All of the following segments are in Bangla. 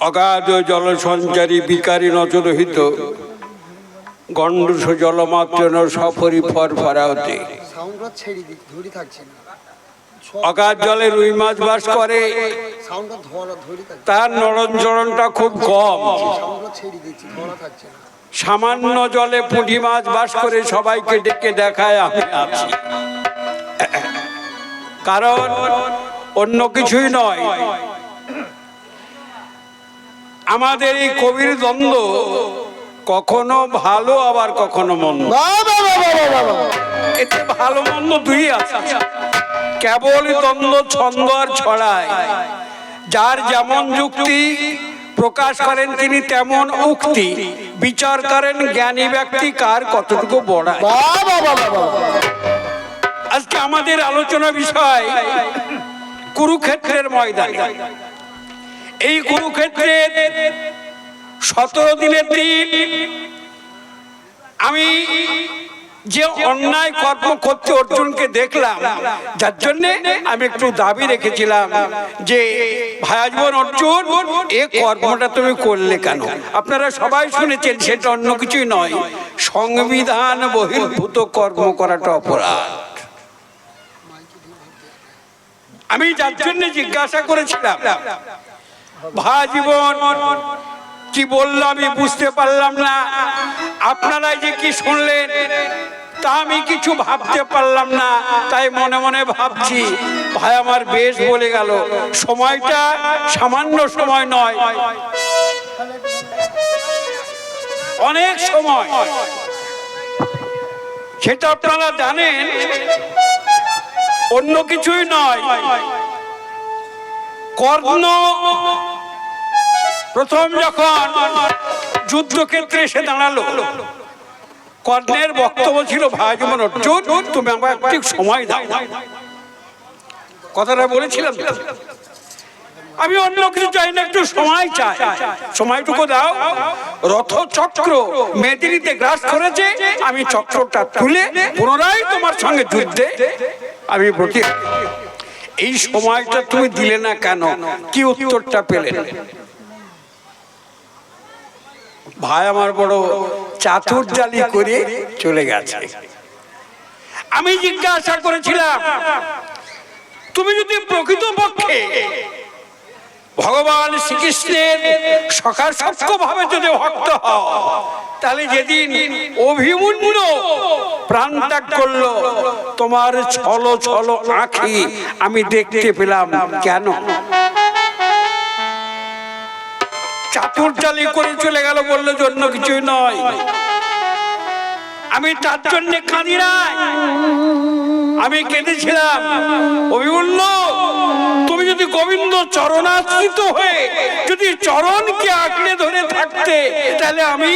অগাধ জলসঞ্চারী বিকারী নচরহিত গণ্ডুষ জলমাত্র সফরি ফর ফরাওতে অগাধ জলে রুই মাছ বাস করে। তার নরঞ্জনটা খুব কম। সামান্য জলে পুঁটি মাছ বাস করে সবাইকে ডেকে দেখায় আমি আছি। কারণ অন্য কিছুই নয়। আমাদের এই কবির দ্বন্দ্ব কখনো ভালো আবার কখনো মন্দ। এতে ভালো মন্দ দুই আছে। কেবল দ্বন্দ্ব ছন্দ আর ছড়ায় যার যেমন যুক্তি প্রকাশ করেন তিনি তেমন উক্তি। বিচার করেন জ্ঞানী ব্যক্তি কার কতটুকু বড়ায় আজকে আমাদের আলোচনা বিষয় কুরুক্ষেত্রের ময়দান। এই কুরুক্ষেত্রের সতেরো দিনের দিন আমি যে অন্যায় কর্ম করতে অর্জুনকে দেখলাম, যার জন্য আমি একটু দাবি রেখেছিলাম যে ভায়াজীবন অর্জুন, এ কর্মটা তুমি করলে কেন? আপনারা সবাই শুনেছেন, সেটা অন্য কিছুই নয়। সংবিধান বহির্ভূত কর্ম করাটা অপরাধ। আমি যার জন্য জিজ্ঞাসা করেছিলাম ভা জীবন কি বলল আমি বুঝতে পারলাম না। আপনারা যে কি শুনলেন, তা আমি কিছু ভাবতে পারলাম না, তাই মনে মনে ভাবছি, ভাই আমার বেশ বলে গেল, সময়টা সামান্য সময় নয়। অনেক সময়। সেটা আপনারা জানেন, অন্য কিছুই নয়। কর্ণ। প্রথম যখন যুদ্ধক্ষেত্রে এসে দাঁড়াল, কর্ণের বক্তব্য ছিল, ভাই যেমন তুমি আমার একটু সময় দাও। কথাটা বলেছিলাম। আমি অন্য কিছু চাই না, একটু সময় চাই। সময়টুকু দাও। রথ চক্র মেদিনীতে গ্রাস করেছে। আমি চক্রটা তুলে পুনরায় তোমার সঙ্গে যুদ্ধে আমি প্রতি এই সময়টা তুমি দিলে না কেন? কি উত্তরটা পেলে? ভাই আমার বড় চাতুর চাতুর্জালি করে চলে গেছে। আমি জিজ্ঞাসা করেছিলাম, তুমি যদি প্রকৃত পক্ষে ভগবান শ্রীকৃষ্ণের সক্ষ ভাবে যদি ভক্ত হও, তাহলে যেদিন অভিমন্য প্রাণ ত্যাগ করল, তোমার ছলো ছলো আঁখি আমি দেখতে পেলাম। কেন? চাতুর্জালি করে চলে গেল বলল জন্য কিছুই নয়। আমি তার জন্য কাঁদি নাই। আমি কেঁদেছিলাম। অভিমূল্য তুমি যদি গোবিন্দ চরণাশ্রিত হয়ে যদি চরণকে আঁকড়ে ধরে থাকতে, তাহলে আমি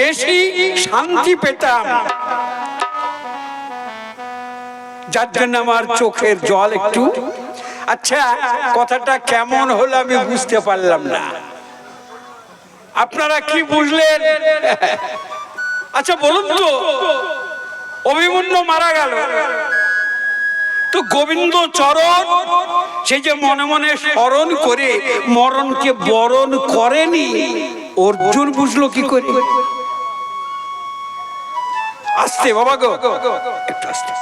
বেশি শান্তি পেতাম। যার জন্য আমার চোখের জল একটু আচ্ছা কথাটা কেমন হলো আমি বুঝতে পারলাম না। আপনারা কি বুঝলেন? আচ্ছা বলুন তো, অভিমন্যু মারা গেল। তো গোবিন্দ চরণ, সে যে মনে মনে স্মরণ করে, মরণকে বরণ করেনি, অর্জুন বুঝলো কি করে? আসতে, বাবা গো, একটু আসতে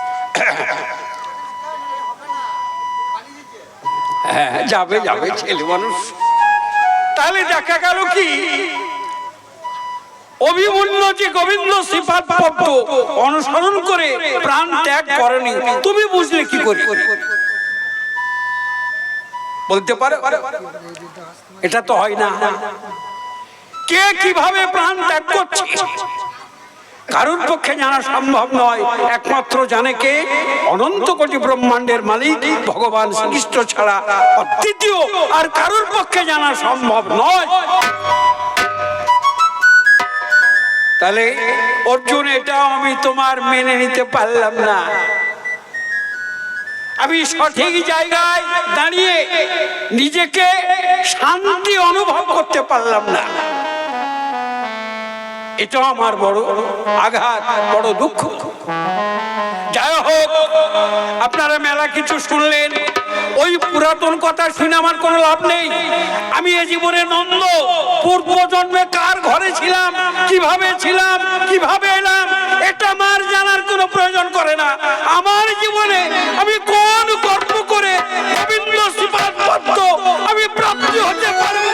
হ্যাঁ যাবে যাবে, ছেলে মানুষ। তাহলে দেখা গেল কি? অনুসরণ করে প্রাণ ত্যাগ করেনি। তুমি বুঝলে কি করে? বলতে পারো? এটা তো হয় না। কে কীভাবে প্রাণ ত্যাগ করছে? কারোর পক্ষে জানা সম্ভব নয়। একমাত্র জানে কে? অনন্ত কোটি ব্রহ্মাণ্ডের মালিক, ভগবান শ্রীকৃষ্ণ ছাড়া আর কারোর পক্ষে জানা সম্ভব নয়। তাহলে অর্জুন, এটাও আমি তোমার মেনে নিতে পারলাম না। আমি সঠিক জায়গায় দাঁড়িয়ে নিজেকে শান্তি অনুভব করতে পারলাম না। এটা আমার বড় আঘাত, বড় দুঃখ। যাই হোক, আপনারা মেলা কিছু শুনলেন, ওই পুরাতন কথা শুনে আমার কোনো লাভ নেই। আমি এ জীবনে নন্দ। পূর্ব জন্মে কার ঘরে ছিলাম? কীভাবে ছিলাম? কীভাবে এলাম? এটা আমার জানার কোনো প্রয়োজন করে না। আমার জীবনে আমি কোন কর্ম করে আমি প্রাপ্তি হতে পারব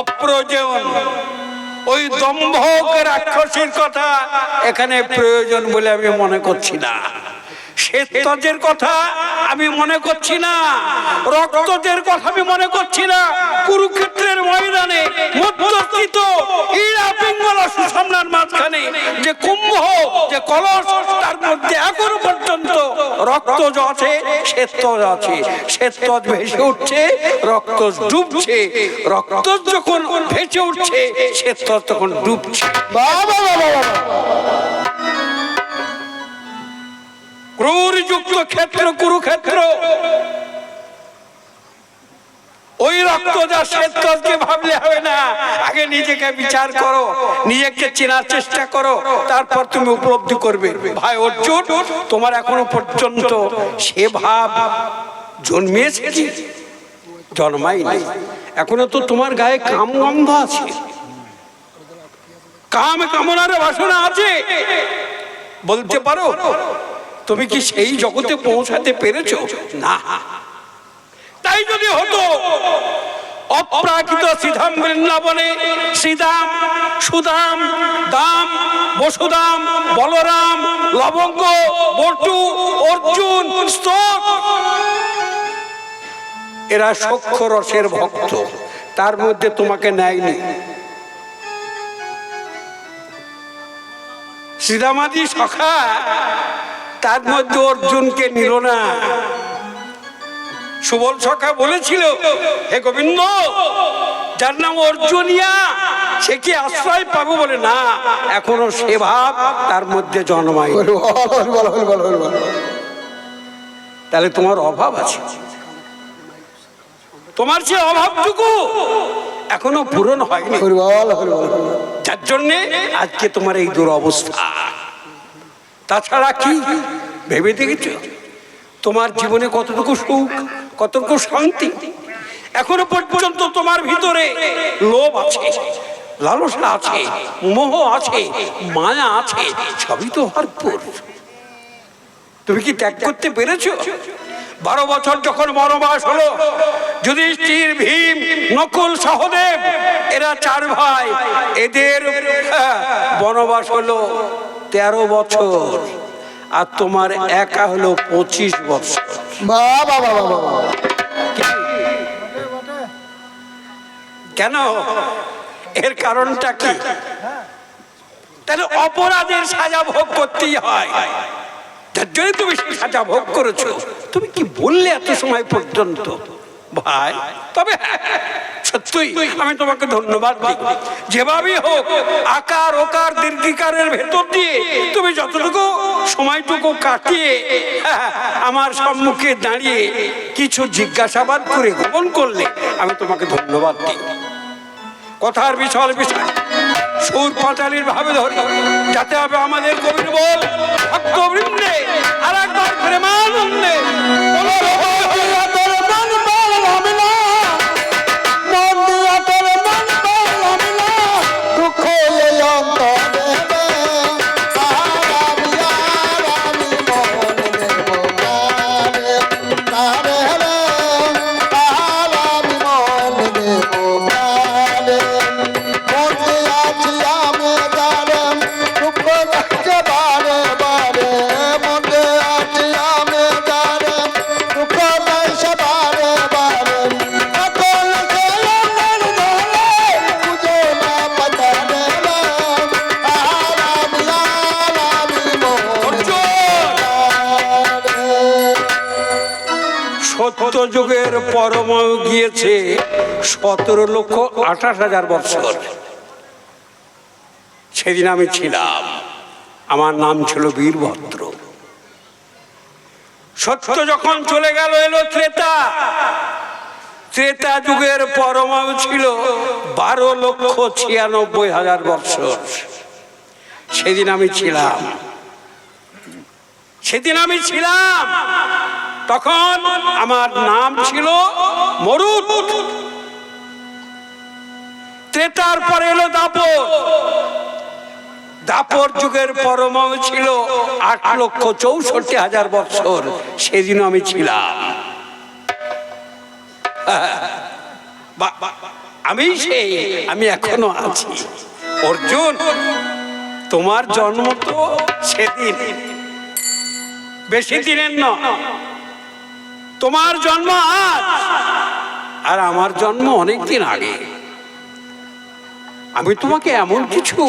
অপ্রয়োজন। ওই দম্ভক রাক্ষসীর কথা এখানে প্রয়োজন বলে আমি মনে করছি না। শ্বেতজের কথা আমি মনে করছি না। রক্তজের কথা আমি মনে করছি না। কুরুক্ষেত্রের ময়দানে মধ্যস্থিত ইড়া পিঙ্গলা সুসামনার মাঝখানে যে কুম্ভ, যে কলস, তার মধ্যে এখনও পর্যন্ত রক্তজ আছে শ্বেতজ আছে। শ্বেতজ ভেসে উঠছে, রক্ত ডুবছে। রক্ত যখন ভেসে উঠছে শ্বেতজ তখন ডুবছে। বাবা বাবা বাবা ক্রূরযুক্ত ক্ষেত্র, কুরুক্ষেত্র। ওই রক্ত যা শ্বেতকে ভাবলে হবে না। আগে নিজেকে বিচার করো, নিজেকে চেনার চেষ্টা করো, তারপর তুমি উপলব্ধি করবে। ভাই অর্জুন, তোমার এখনও পর্যন্ত সে ভাব জন্মিয়েছে কি? জন্মাই নাই এখনও তো তোমার গায়ে কাম গন্ধ আছে। কাম কামনার বাসনা আছে। বলতে পারো তুমি কি সেই জগতে পৌঁছাতে পেরেছ? না। তাই যদি হতো, অপ্রাকৃত শ্রীধাম বৃন্দাবনে শ্রীদাম, সুদাম, দাম, বসুদাম, বলরাম, লবঙ্গ, বটু, অর্জুন স্তক এরা সক্ষ রসের ভক্ত, তার মধ্যে তোমাকে নেয়নি। শ্রীরামাদি সখা তার মধ্যে অর্জুনকে নিল না। সুবল সখা বলেছিল হে গোবিন্দ যার নাম অর্জুনিয়া সে কি আশ্রয় পাবো বলে? না এখনও সে ভাব তার মধ্যে জন্মায় তাহলে তোমার অভাব আছে। তোমার যে অভাবটুকু এখনও পূরণ হয়নি। যার জন্যে আজকে তোমার এই দুরবস্থা। তাছাড়া কি ভেবে দেখেছ? তোমার জীবনে কতটুকু সুখ, কতটুকু শান্তি? এখনও পর্যন্ত তোমার ভিতরে লোভ আছে, লালসা আছে, মোহ আছে, মায়া আছে, সবই তো ভরপুর। তুমি কি ত্যাগ করতে পেরেছ? বারো বছর যখন বনবাস হলো, যুধিষ্ঠির, ভীম, নকুল, সহদেব, এরা চার ভাই, এদের বনবাস হলো তেরো বছর আর তোমার একা হলো পঁচিশ বছর। কেন? এর কারণটা কি? তাহলে অপরাধের সাজা ভোগ করতেই হয়। যার জন্য তুমি সাজা ভোগ করেছ। তুমি কি বললে এত সময় পর্যন্ত? ভাই তবে হ্যাঁ, সত্যই আমি তোমাকে ধন্যবাদ দিই। যেভাবেই হোক, আকার ওকার দীর্ঘিকারের ভেতর দিয়ে তুমি যতটুকু সময়টুকু কাটিয়ে আমার সম্মুখে দাঁড়িয়ে কিছু জিজ্ঞাসাবাদ করে গ্রহণ করলে আমি তোমাকে ধন্যবাদ দিই। কথার বিশাল বিষয়, সুর পাটালির ভাবে ধরি, যাতে হবে আমাদের কবির বল, ভক্তবৃন্দে আর একবার প্রেমানন্দে সত্য যুগের পরমায়ু গিয়েছে সতেরো লক্ষ আঠাশ হাজার বছর। সেদিন আমি ছিলাম। আমার নাম ছিল বীরভদ্র। সত্য যখন চলে গেল এলো ত্রেতা। ত্রেতা যুগের পরমায়ু ছিল বারো লক্ষ ছিয়ানব্বই হাজার বছর। সেদিন আমি ছিলাম। সেদিন আমি ছিলাম। তখন আমার নাম ছিল মরুদ। ত্রেতার পরে এলো দাপর। দাপর যুগের পরমাণু ছিল আট লক্ষ চৌষট্টি হাজার বছর সেদিন আমি ছিলাম। আমি সেই, আমি এখনও আছি। অর্জুন, তোমার জন্ম তো সেদিন। বেশি দিনের নয়। তোমার জন্ম আজ। আর আমার জন্ম অনেক দিন আগে। আমি তোমাকে এমন কিছু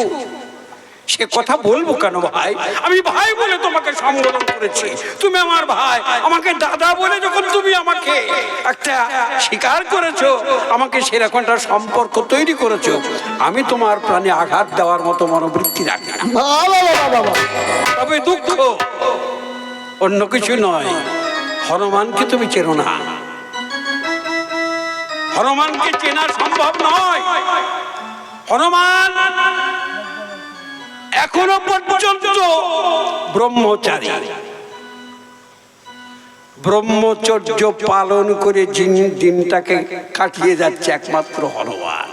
সে কথা বলব কেন ভাই? আমি ভাই বলে তোমাকে সম্বোধন করেছি। তুমি আমার ভাই। আমাকে দাদা বলে যখন তুমি আমাকে একটা স্বীকার করেছ আমাকে সেরকম একটা সম্পর্ক তৈরি করেছ আমি তোমার প্রাণে আঘাত দেওয়ার মতো মনোবৃত্তি রাখি না। বাবা বাবা বাবা তবে দুঃখ অন্য কিছু নয়। হনুমানকে তুমি চেনো না। হনুমানকে চেনা সম্ভব নয়। হনুমান এখনও পর্যন্ত ব্রহ্মচারী। ব্রহ্মচর্য পালন করে যিনি দিনটাকে কাটিয়ে যাচ্ছে একমাত্র হনুমান।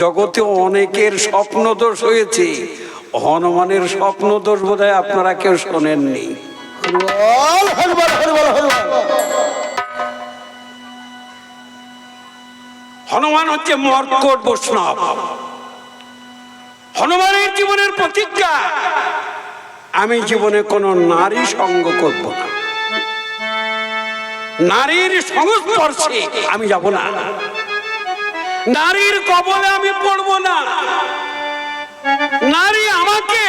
জগতে অনেকের স্বপ্ন দোষ হয়েছে। হনুমানের স্বপ্ন দোষ বোধ আপনারা কেউ শোনেননি। হনুমান হচ্ছে মর্কট বৈষ্ণব। হনুমানের জীবনের প্রতিজ্ঞা, আমি জীবনে কোনো নারী সঙ্গ করব না। নারীর সংস্পর্শে আমি যাব না। নারীর কবলে আমি পড়ব না। নারী আমাকে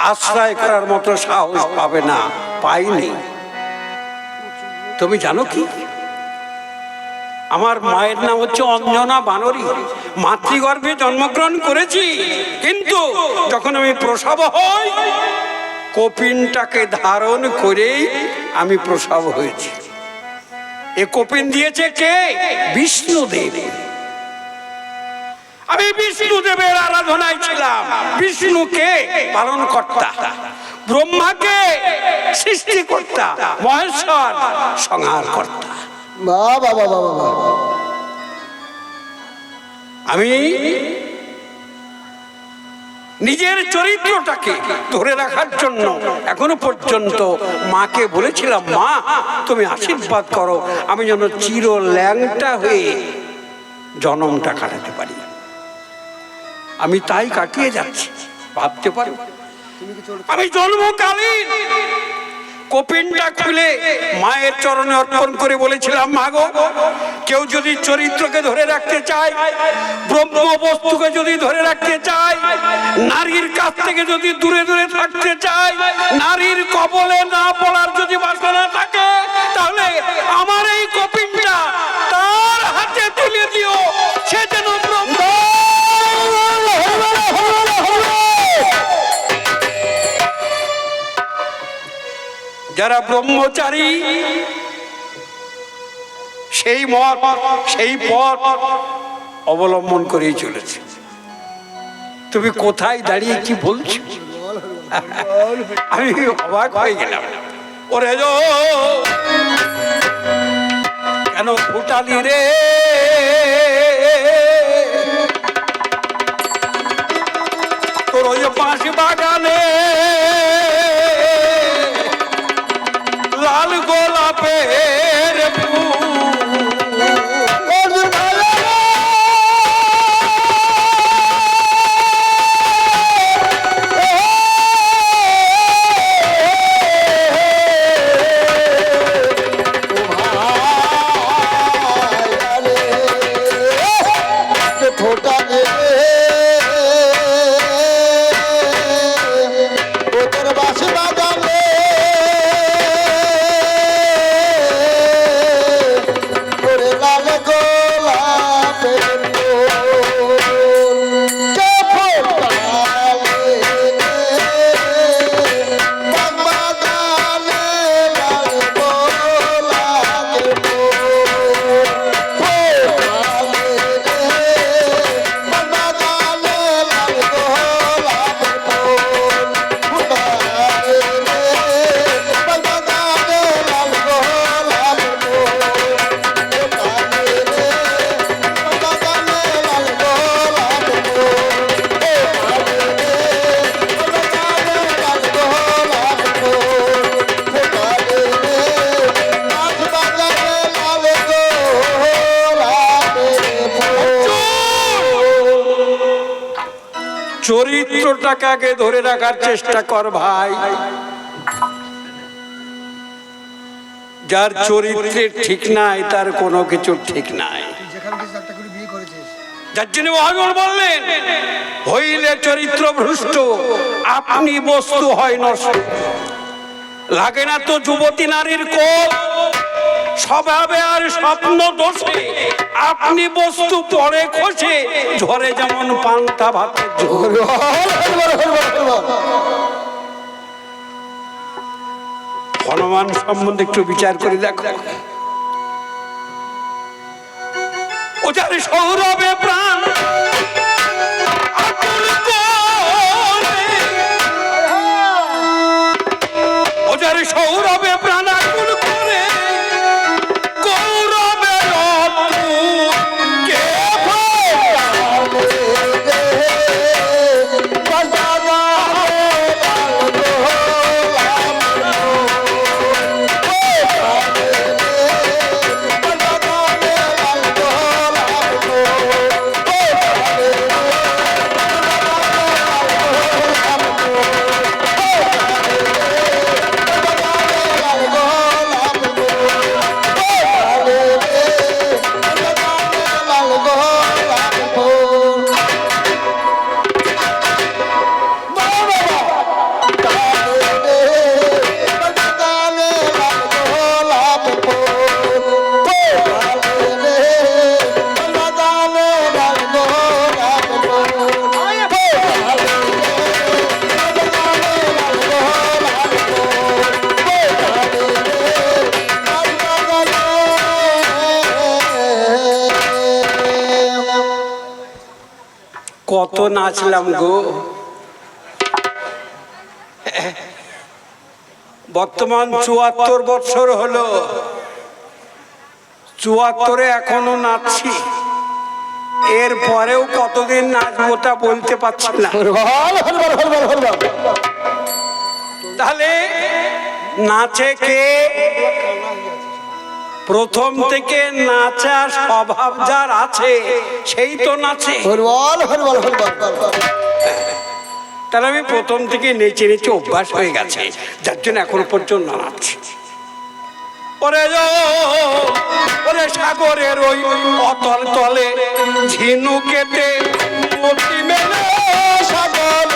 আশ্রয় করার মতো সাহস পাবে না, পাইনি। তুমি জানো কি? আমার মায়ের নাম হচ্ছে অঞ্জনা বানরী। মাতৃগর্ভে জন্মগ্রহণ করেছি, কিন্তু যখন আমি প্রসব হই, কপিনটাকে ধারণ করেই আমি প্রসব হয়েছি। এ কপিন দিয়েছে কে? বিষ্ণুদেব। আমি বিষ্ণুদেবের আরাধনায় ছিলাম। বিষ্ণুকে পালন কর্তা ব্রহ্মাকে সৃষ্টিকর্তা মহেশ্বর সংহার কর্তা বাবা বাবা বাবা আমি নিজের চরিত্রটাকে ধরে রাখার জন্য এখনও পর্যন্ত মাকে বলেছিলাম মা তুমি আশীর্বাদ করো আমি যেন চির ল্যাংটা হয়ে জনমটা কাটাতে পারি। আমি তাই কাটিয়ে যাচ্ছি। ভাবতে পারো? আমি জন্মকালীন কপিনটা খুলে মায়ের চরণে অর্পণ করে বলেছিলাম, মা গো, কেউ যদি চরিত্রকে ধরে রাখতে চায়, ব্রহ্ম বস্তুকে যদি ধরে রাখতে চায়, নারীর কাছ থেকে যদি দূরে দূরে থাকতে চায়, নারীর কবলে না পড়ার যদি বাসনা থাকে, তাহলে আমার এই কপিনটা তার হাতে তুলে দিও। সে যেন যারা ব্রহ্মচারী, সেই মত, সেই পথ অবলম্বন করেই চলেছে। তুমি কোথায় দাঁড়িয়ে কি বলছো? আমি অবাক হয়ে গেলাম। ওরে কেন ফুটালি রে? তোর ওই পাশে বাগানে চরিত্রটাকে ধরে রাখার চেষ্টা কর ভাই। যার চরিত্রের ঠিক নাই, তার কোনো কিছু ঠিক নাই। যার জন্য বললেন, হইলে চরিত্র ভ্রষ্ট, আপনি বস্তু হয় নষ্ট। লাগে না তো যুবতী নারীর কোপ স্বভাবে আর স্বপ্ন দোষে। আপনি বস্তু পরে খসে ঝরে যেমন পান্তা ঝোল হনুমান সম্বন্ধে একটু বিচার করে দেখো। ও যার সৌরভে প্রাণ সৌরভে কত নাচলাম গো। বর্তমান চুয়াত্তর বছর হলো। চুয়াত্তরে এখনও নাচছি। এর পরেও কতদিন নাচবো তা বলতে পারছি না। তাহলে নাচে কে? প্রথম থেকে নাচা স্বভাব যার আছে সেই তো নাচে। তাহলে আমি প্রথম থেকে নেচে নেচে অভ্যাস হয়ে গেছে যার জন্য এখনও পর্যন্ত নাচছি। ওরে যো, ওরে সাগরের ওই অতল তলে ঝিনুকেতে মেলে ওরে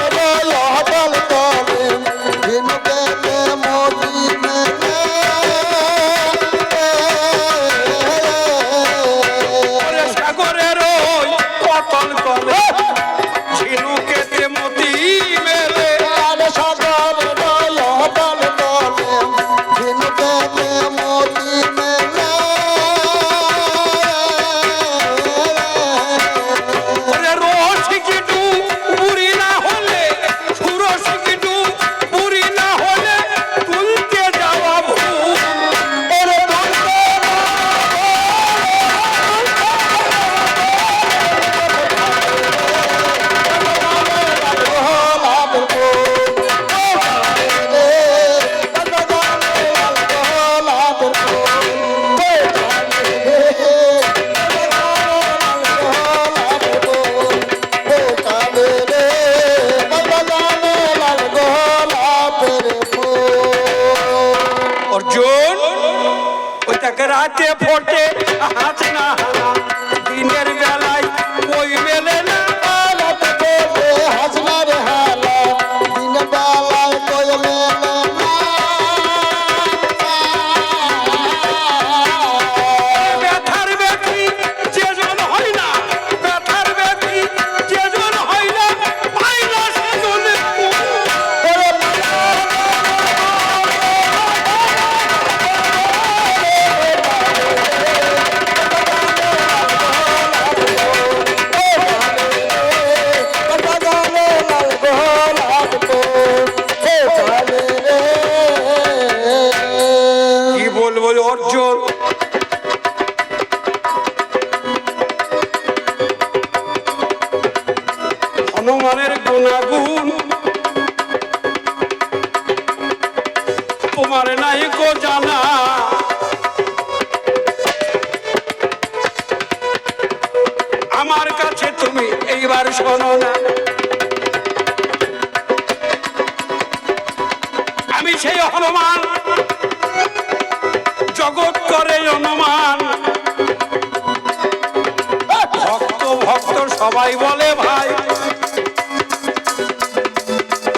তাকে রাতে ফোটে আজ না দিনের বেলায় অর্জন হনুমানের গুণাগুণ তোমার নাই কো জানা। আমার কাছে তুমি এইবার শোনো না। আমি সেই হনুমান সবাই বলে ভাই।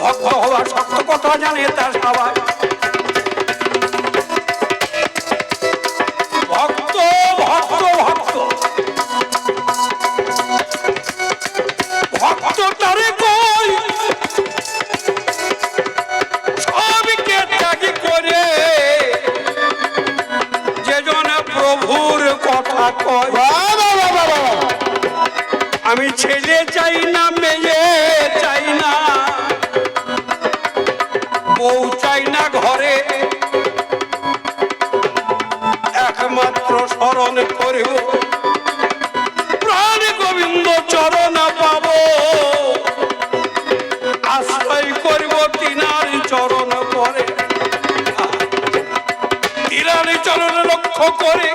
ভক্ত হওয়ার শক্ত কথা জানে তার সবাই। তিনার চরণ পরে। তিনার চরণ লক্ষ্য করে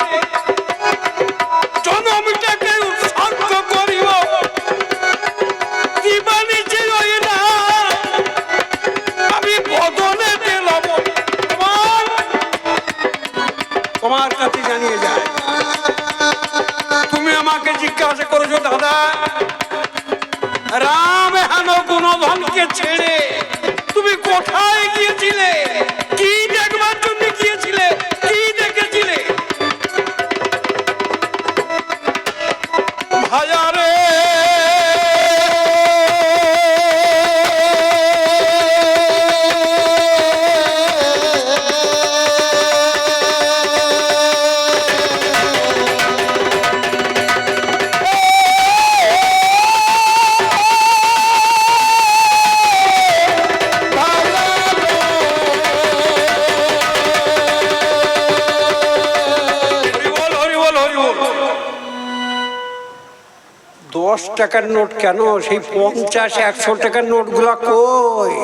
টাকার নোট কেন? সেই পঞ্চাশ, একশো টাকার নোটগুলো কই?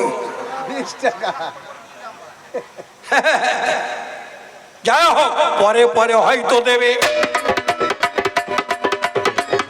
যা হোক, পরে পরে হয়তো দেবে।